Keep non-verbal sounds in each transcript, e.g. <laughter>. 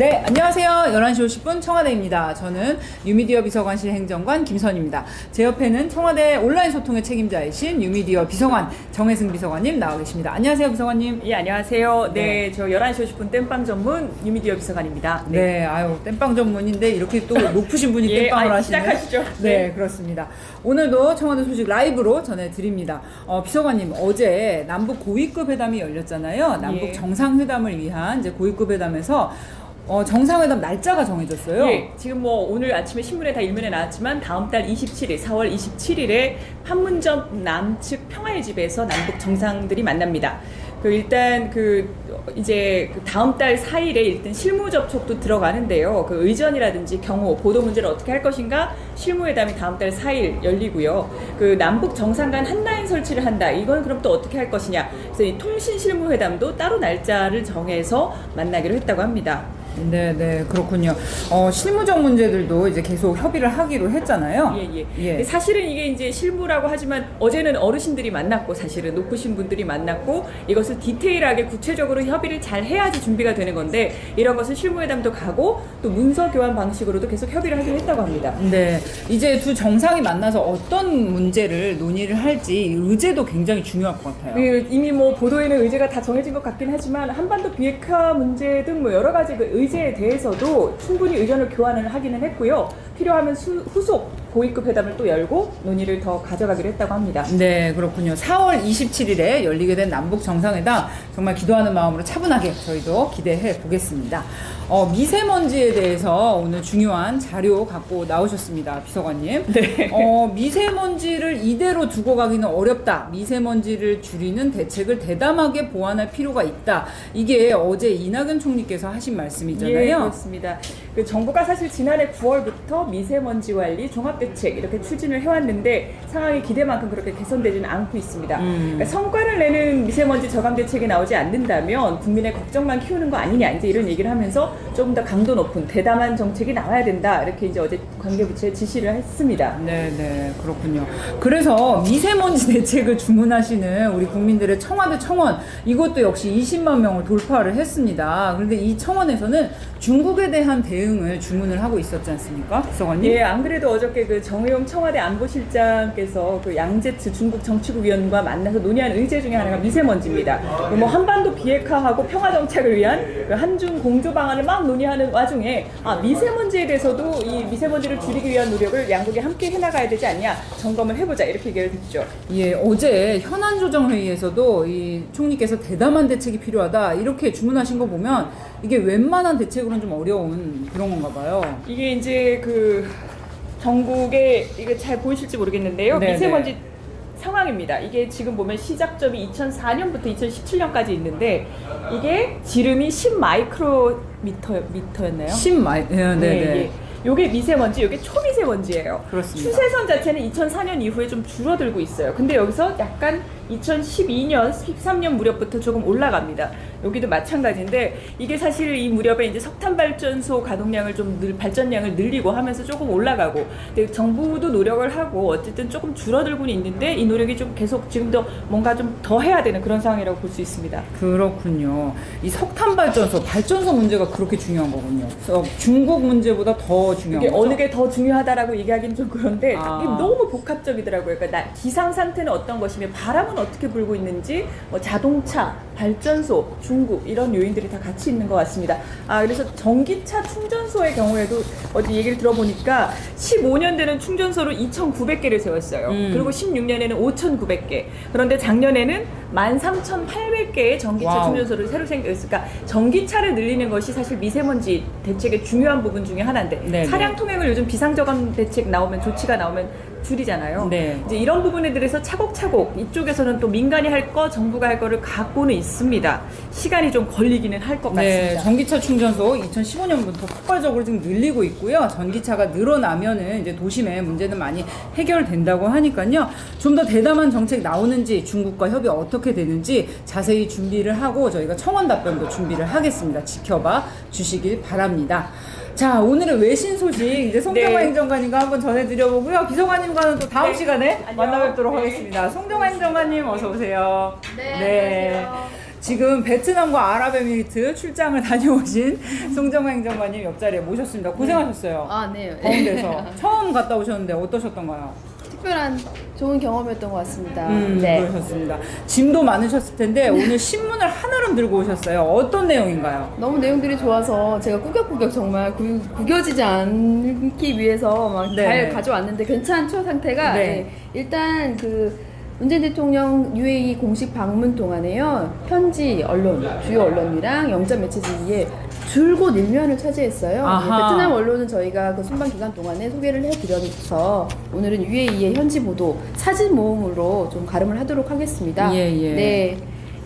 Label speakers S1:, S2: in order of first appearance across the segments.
S1: 네, 안녕하세요. 11시 50분 청와대입니다. 저는 뉴미디어 비서관실 행정관 김선입니다. 제 옆에는 청와대 온라인 소통의 책임자이신 뉴미디어 비서관 정혜승 비서관님 나와 계십니다. 안녕하세요, 비서관님.
S2: 예, 안녕하세요. 네,
S1: 네.
S2: 저 11시 50분 땜빵 전문 뉴미디어 비서관입니다.
S1: 네, 아유, 땜빵 전문인데 이렇게 또 높으신 분이 <laughs>
S2: 예,
S1: 땜빵을 하시는.
S2: 시작하시죠.
S1: 네,
S2: 네.
S1: 그렇습니다. 오늘도 청와대 소식 라이브로 전해드립니다. 어, 비서관님, 어제 남북 고위급 회담이 열렸잖아요. 남북
S2: 예.
S1: 정상회담을 위한 이제 고위급 회담에서 어, 정상회담 날짜가 정해졌어요.
S2: 예, 지금 뭐 오늘 아침에 신문에 다 일면에 나왔지만 다음 달 27일, 4월 27일에 판문점 남측 평화의 집에서 남북 정상들이 만납니다. 그 일단 그 이제 그 다음 달 4일에 일단 실무 접촉도 들어가는데요. 그 의전이라든지 경호, 보도 문제를 어떻게 할 것인가 실무회담이 다음 달 4일 열리고요. 그 남북 정상 간 한라인 설치를 한다. 이건 그럼 또 어떻게 할 것이냐. 그래서 이 통신 실무회담도 따로 날짜를 정해서 만나기로 했다고 합니다.
S1: 네, 네, 그렇군요. 어, 실무적 문제들도 이제 계속 협의를 하기로 했잖아요.
S2: 예, 예.
S1: 예.
S2: 사실은 이게 이제 실무라고 하지만 어제는 어르신들이 만났고 사실은 높으신 분들이 만났고 이것을 디테일하게 구체적으로 협의를 잘 해야지 준비가 되는 건데 이런 것은 실무회담도 가고 또 문서 교환 방식으로도 계속 협의를 하기로 했다고 합니다.
S1: 네, 이제 두 정상이 만나서 어떤 문제를 논의를 할지 의제도 굉장히 중요할 것 같아요.
S2: 그 이미 뭐 보도에는 의제가 다 정해진 것 같긴 하지만 한반도 비핵화 문제 등 뭐 여러 가지 그 의제에 대해서도 충분히 의견을 교환을 하기는 했고요. 필요하면 수- 후속 고위급 회담을 또 열고 논의를 더 가져가기로 했다고 합니다.
S1: 네, 그렇군요. 4월 27일에 열리게 된 남북 정상회담 정말 기도하는 마음으로 차분하게 저희도 기대해 보겠습니다. 어, 미세먼지에 대해서 오늘 중요한 자료 갖고 나오셨습니다, 비서관님.
S2: 네.
S1: 어, 미세먼지를 이대로 두고 가기는 어렵다. 미세먼지를 줄이는 대책을 대담하게 보완할 필요가 있다. 이게 어제 이낙연 총리께서 하신
S2: 예,
S1: 말씀이잖아요.
S2: 그렇습니다. 그 정부가 사실 지난해 9월부터 미세먼지 관리 종합 대책 이렇게 추진을 해왔는데 상황이 기대만큼 그렇게 개선되지는 않고 있습니다.
S1: 음.
S2: 그러니까 성과를 내는 미세먼지 저감 대책이 나오지 않는다면 국민의 걱정만 키우는 거 아니냐 이제 이런 얘기를 하면서 조금 더 강도 높은 대담한 정책이 나와야 된다 이렇게 이제 어제 관계부처에 지시를 했습니다.
S1: 네, 네, 그렇군요. 그래서 미세먼지 <laughs> 대책을 주문하시는 우리 국민들의 청와대 청원 이것도 역시 20만 명을 돌파를 했습니다. 그런데 이 청원에서는 중국에 대한 대응을 주문을 하고 있었지 않습니까?
S2: 예, 안 그래도 어저께 그 정의용 청와대 안보실장께서 그 양제츠 중국 정치국 위원과 만나서 논의한 의제 중에 하나가 미세먼지입니다. 뭐 한반도 비핵화하고 평화 정착을 위한 그 한중 공조 방안을 막 논의하는 와중에 아 미세먼지에 대해서도 이 미세먼지를 줄이기 위한 노력을 양국이 함께 해나가야 되지 않냐 점검을 해보자 이렇게 얘기를 했죠.
S1: 예, 어제 현안 조정 회의에서도 이 총리께서 대담한 대책이 필요하다 이렇게 주문하신 거 보면 이게 웬만한 대책으로는 좀 어려운 그런 건가 봐요.
S2: 이게 이제 그 전국에 이게 잘 보이실지 모르겠는데요.
S1: 네네.
S2: 미세먼지 상황입니다. 이게 지금 보면 시작점이 2004년부터 2017년까지 있는데 이게 지름이 10 마이크로미터 미터였나요?
S1: 10마, 예, 네, 네.
S2: 요게 미세먼지, 요게 초미세먼지예요.
S1: 그렇습니다.
S2: 추세선 자체는 2004년 이후에 좀 줄어들고 있어요. 근데 여기서 약간 2012년, 13년 무렵부터 조금 올라갑니다. 여기도 마찬가지인데 이게 사실 이 무렵에 이제 석탄 발전소 가동량을 좀 늘, 발전량을 늘리고 하면서 조금 올라가고 근데 정부도 노력을 하고 어쨌든 조금 줄어들고는 있는데 이 노력이 좀 계속 지금도 뭔가 좀 더 해야 되는 그런 상황이라고 볼 수 있습니다.
S1: 그렇군요. 이 석탄 발전소, 발전소 문제가 그렇게 중요한 거군요. 그래서 중국 문제보다 더 중요한 거죠.
S2: 어느 게 더 중요하다라고 얘기하기는 좀 그런데
S1: 아.
S2: 너무 복합적이더라고요. 그러니까 나- 기상 상태는 어떤 것이며 바람은 어떻게 불고 있는지 뭐 자동차, 발전소, 중국 이런 요인들이 다 같이 있는 것 같습니다. 아 그래서 전기차 충전소의 경우에도 어제 얘기를 들어보니까 15년 되는 충전소를 2,900개를 세웠어요.
S1: 음.
S2: 그리고 16년에는 5,900개. 그런데 작년에는 13,800개의 전기차
S1: 와우.
S2: 충전소를 새로 생겼으니까 전기차를 늘리는 것이 사실 미세먼지 대책의 중요한 부분 중에 하나인데
S1: 네네.
S2: 차량 통행을 요즘 비상저감 대책 나오면 조치가 나오면 줄이잖아요.
S1: 네.
S2: 이제 이런 부분에 대해서 차곡차곡 이쪽에서는 또 민간이 할 거, 정부가 할 거를 갖고는 있습니다. 시간이 좀 걸리기는 할것
S1: 네,
S2: 같습니다.
S1: 전기차 충전소 2015년부터 폭발적으로 지금 늘리고 있고요. 전기차가 늘어나면은 이제 도심의 문제는 많이 해결된다고 하니까요. 좀 더 대담한 정책 나오는지 중국과 협의 어떻게 되는지 자세히 준비를 하고 저희가 청원 답변도 준비를 하겠습니다. 지켜봐 주시길 바랍니다. 자, 오늘의 외신 소식 이제 송정화
S2: 네.
S1: 행정관님과 한번 전해드려보고요. 비서관님과는 또 다음
S2: 네.
S1: 시간에
S2: 안녕.
S1: 만나뵙도록
S2: 네.
S1: 하겠습니다. 송정화 행정관님 어서 오세요.
S3: 네, 안녕하세요.
S1: 지금 베트남과 아랍에미리트 출장을 <laughs> 다녀오신 송정화 행정관님 옆자리에 모셨습니다. 고생하셨어요.
S3: 아, 네.
S1: 가운데서 <laughs> 처음 갔다 오셨는데 어떠셨던가요?
S3: 특별한 좋은 경험이었던 것 같습니다.
S1: 음,
S3: 네.
S1: 그러셨습니다. 짐도 많으셨을 텐데 오늘 신문을 하나로 들고 오셨어요. 어떤 내용인가요?
S3: 너무 내용들이 좋아서 제가 꾸역꾸역 정말 구, 구겨지지 않기 위해서 막
S1: 네.
S3: 잘 가져왔는데 괜찮죠 상태가
S1: 네.
S3: 네. 일단 그 문재인 대통령 UAE 공식 방문 동안에요 현지 언론 주요 언론이랑 영장 매체지에 줄곧 일면을 차지했어요.
S1: 아하.
S3: 네, 베트남 언론은 저희가 그 순방 기간 동안에 소개를 해드려서 오늘은 UAE의 현지 보도 사진 모음으로 좀 가름을 하도록 하겠습니다.
S1: 예, 예.
S3: 네.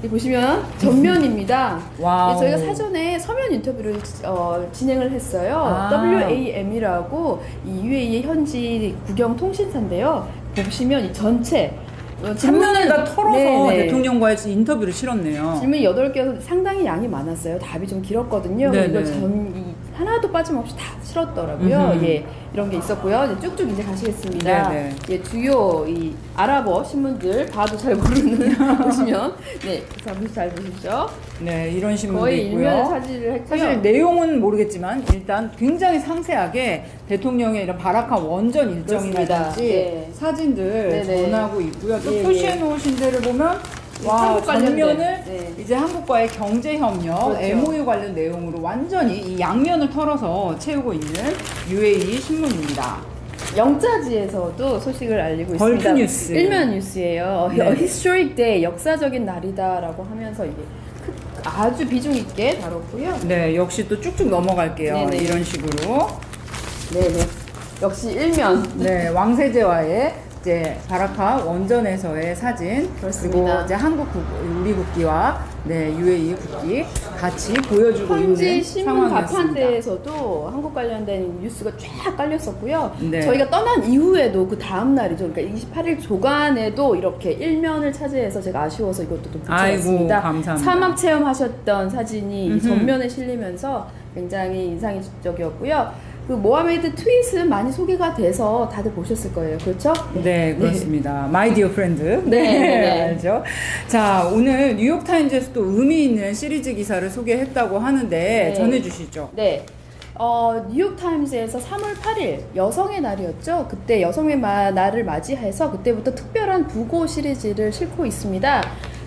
S3: 보시면 전면입니다. <laughs>
S1: 와우.
S3: 예, 저희가 사전에 서면 인터뷰를 어, 진행을 했어요.
S1: 아.
S3: WAM이라고 이 UAE의 현지 국영 통신사인데요. 보시면 이 전체 어,
S1: 한 면을 다 털어서
S3: 네네.
S1: 대통령과의 인터뷰를 실었네요.
S3: 질문이 8개여서 상당히 양이 많았어요. 답이 좀 길었거든요.
S1: 네네.
S3: 이거 전, 이, 하나도 빠짐없이 다 실었더라고요.
S1: 음흠.
S3: 예, 이런 게 있었고요. 이제 쭉쭉 이제 가시겠습니다.
S1: 네네.
S3: 예, 주요 이 아랍어 신문들 봐도 잘 모르는 <laughs> 보시면 네, 잠시 잘 보시죠.
S1: 네, 이런 신문도
S3: 거의
S1: 있고요.
S3: 일면을 차지를 했고요.
S1: 사실 내용은 모르겠지만 일단 굉장히 상세하게 대통령의 이런 바라카 원전 일정이라든지
S3: 그렇습니다. 네.
S1: 사진들
S3: 네네.
S1: 전하고 있고요. 또
S3: 예,
S1: 표시해
S3: 예.
S1: 놓으신 데를 보면 와
S3: 한국 관련된,
S1: 전면을
S3: 네.
S1: 이제 한국과의 경제 협력,
S3: 그렇죠.
S1: MOU 관련 내용으로 완전히 이 양면을 털어서 채우고 있는 UAE 신문입니다.
S3: 영자지에서도 소식을 알리고 있습니다.
S1: 뉴스.
S3: 일면 뉴스예요.
S1: 네.
S3: 어, Historic Day, 역사적인 날이다라고 하면서 이게 크- 아주 비중 있게 다뤘고요.
S1: 네, 역시 또 쭉쭉 넘어갈게요.
S3: 네네.
S1: 이런 식으로.
S3: 네 네. 역시 일면.
S1: 네, 왕세제와의 이제 바라카 원전에서의 사진
S3: 그렇습니다.
S1: 그리고 이제 한국 국, 우리 국기와 네 UAE 국기 같이 보여주고
S3: 현지
S1: 있는
S3: 신문
S1: 상황이었습니다.
S3: 가판대에서도 한국 관련된 뉴스가 쫙 깔렸었고요.
S1: 네.
S3: 저희가 떠난 이후에도 그 다음 날이죠. 그러니까 28일 조간에도 이렇게 일면을 차지해서 제가 아쉬워서 이것도 또 붙여봤습니다.
S1: 아이고, 감사합니다.
S3: 사막 체험하셨던 사진이
S1: 음흠.
S3: 전면에 실리면서 굉장히 인상적이었고요. 그 모하메드 트윗은 많이 소개가 돼서 다들 보셨을 거예요. 그렇죠?
S1: 네, 그렇습니다. 마이 디어 프렌드.
S3: 네, 네, 네. <laughs>
S1: 알죠? 자, 오늘 뉴욕 타임즈에서 또 의미 있는 시리즈 기사를 소개했다고 하는데
S3: 네.
S1: 전해 주시죠.
S3: 네. 어, 뉴욕타임즈에서 3월 8일 여성의 날이었죠. 그때 여성의 마- 날을 맞이해서 그때부터 특별한 부고 시리즈를 싣고 있습니다.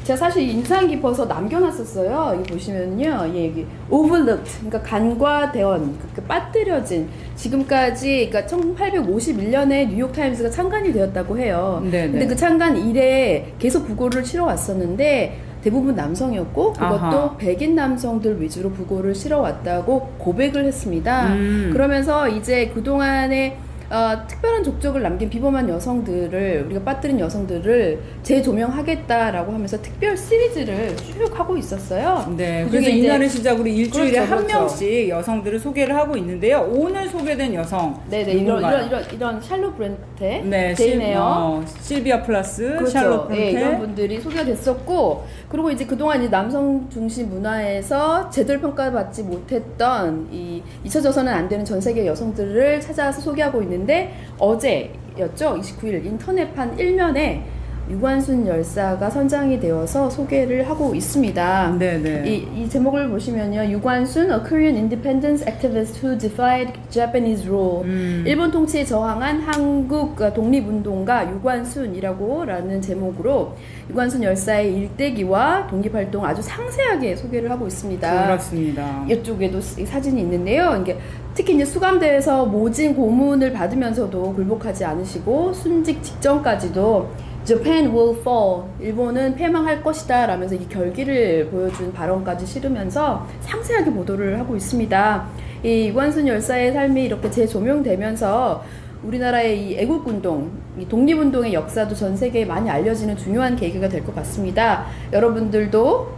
S3: 제가 사실 인상 깊어서 남겨놨었어요. 여기 보시면요. 예, 여기 overlooked, 그러니까 간과대원, 그 빠뜨려진 지금까지 그러니까 1851년에 뉴욕 타임즈가 창간이 되었다고 해요.
S1: 네네.
S3: 근데 그 창간 이래 계속 부고를 치러 왔었는데 대부분 남성이었고 그것도
S1: 아하.
S3: 백인 남성들 위주로 부고를 실어 왔다고 고백을 했습니다.
S1: 음.
S3: 그러면서 이제 그동안에 어, 특별한 족적을 남긴 비범한 여성들을 우리가 빠뜨린 여성들을 재조명하겠다라고 하면서 특별 시리즈를 쭉 하고 있었어요.
S1: 네,
S3: 그중에
S1: 그래서 이날을 시작으로 일주일에
S3: 그렇죠,
S1: 한
S3: 그렇죠.
S1: 명씩 여성들을 소개를 하고 있는데요. 오늘 소개된 여성
S3: 네네 이런
S1: 누군가요?
S3: 이런 이런 이런 샬롯 브렌테
S1: 네, 실-
S3: 에어
S1: 어, 실비아 플러스,
S3: 그렇죠.
S1: 샬롯
S3: 예, 이런
S1: 프렌테.
S3: 분들이 소개가 됐었고 그리고 이제 그동안 이제 남성 중심 문화에서 제대로 평가받지 못했던 이 잊혀져서는 안 되는 전 세계 여성들을 찾아서 소개하고 있는 데 어제였죠? 29일 인터넷판 일면에 유관순 열사가 선장이 되어서 소개를 하고 있습니다.
S1: 네, 네.
S3: 이, 이 제목을 보시면요. 유관순, a Korean independence activist who defied Japanese rule.
S1: 음.
S3: 일본 통치에 저항한 한국 독립운동가 유관순이라고 라는 제목으로 유관순 열사의 일대기와 독립활동 아주 상세하게 소개를 하고 있습니다.
S1: 그렇습니다.
S3: 이쪽에도 이 사진이 있는데요. 이게 특히 이제 수감대에서 모진 고문을 받으면서도 굴복하지 않으시고 순직 직전까지도 Japan will fall. 일본은 패망할 것이다. 라면서 이 결기를 보여준 발언까지 실으면서 상세하게 보도를 하고 있습니다. 이 유관순 열사의 삶이 이렇게 재조명되면서 우리나라의 이 애국운동, 이 독립운동의 역사도 전 세계에 많이 알려지는 중요한 계기가 될 것 같습니다. 여러분들도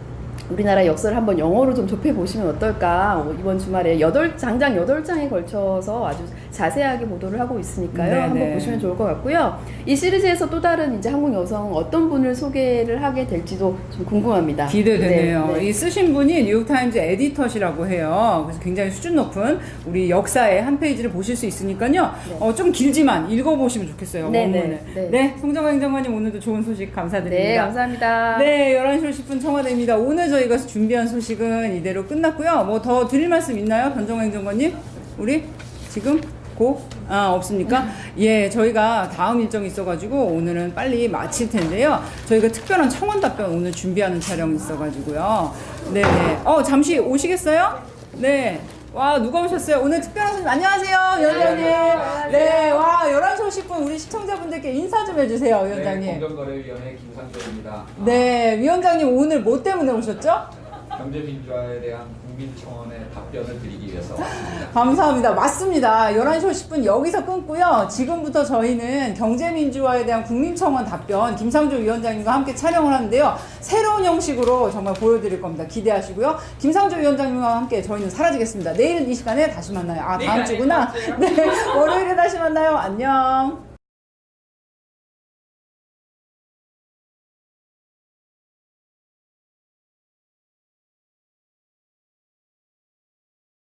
S3: 우리나라 역사를 한번 영어로 좀 접해 보시면 어떨까? 어, 이번 주말에 여덟 장장 여덟 장에 걸쳐서 아주 자세하게 보도를 하고 있으니까요.
S1: 네네.
S3: 한번 보시면 좋을 것 같고요. 이 시리즈에서 또 다른 이제 한국 여성 어떤 분을 소개를 하게 될지도 좀 궁금합니다.
S1: 기대되네요.
S3: 네, 네.
S1: 이 쓰신 분이 뉴욕타임즈 에디터시라고 해요. 그래서 굉장히 수준 높은 우리 역사의 한 페이지를 보실 수 있으니까요. 어, 좀 길지만 읽어보시면 좋겠어요.
S3: 네,
S1: 원문을.
S3: 네,
S1: 네,
S3: 네.
S1: 송정화 행정관님 오늘도 좋은 소식 감사드립니다.
S3: 네, 감사합니다.
S1: 네, 11시 50분 청와대입니다. 오늘 저희 저희가 준비한 소식은 이대로 끝났고요. 뭐 더 드릴 말씀 있나요, 변정호 행정관님? 우리 지금 고? 아 없습니까? 예, 저희가 다음 일정이 있어가지고 오늘은 빨리 마칠 텐데요. 저희가 특별한 청원 답변 오늘 준비하는 촬영이 있어가지고요. 네, 어 잠시 오시겠어요? 네. 와 누가 오셨어요? 오늘 특별한 손님 안녕하세요 위원장님. 네, 와 11시 50분 우리 시청자분들께 인사 좀 해주세요 위원장님.
S4: 네, 공정거래위원회 김상조입니다.
S1: 네, 위원장님 오늘 뭐 때문에 오셨죠?
S4: 경제민주화에 대한 국민청원의 답변을 드리기 위해서 왔습니다. <laughs>
S1: 감사합니다. 맞습니다. 11시 50분 여기서 끊고요. 지금부터 저희는 경제민주화에 대한 국민청원 답변 김상조 위원장님과 함께 촬영을 하는데요. 새로운 형식으로 정말 보여드릴 겁니다. 기대하시고요. 김상조 위원장님과 함께 저희는 사라지겠습니다. 내일은 이 시간에 다시 만나요. 아, 다음 주구나. <laughs> 네, 월요일에 다시 만나요. 안녕.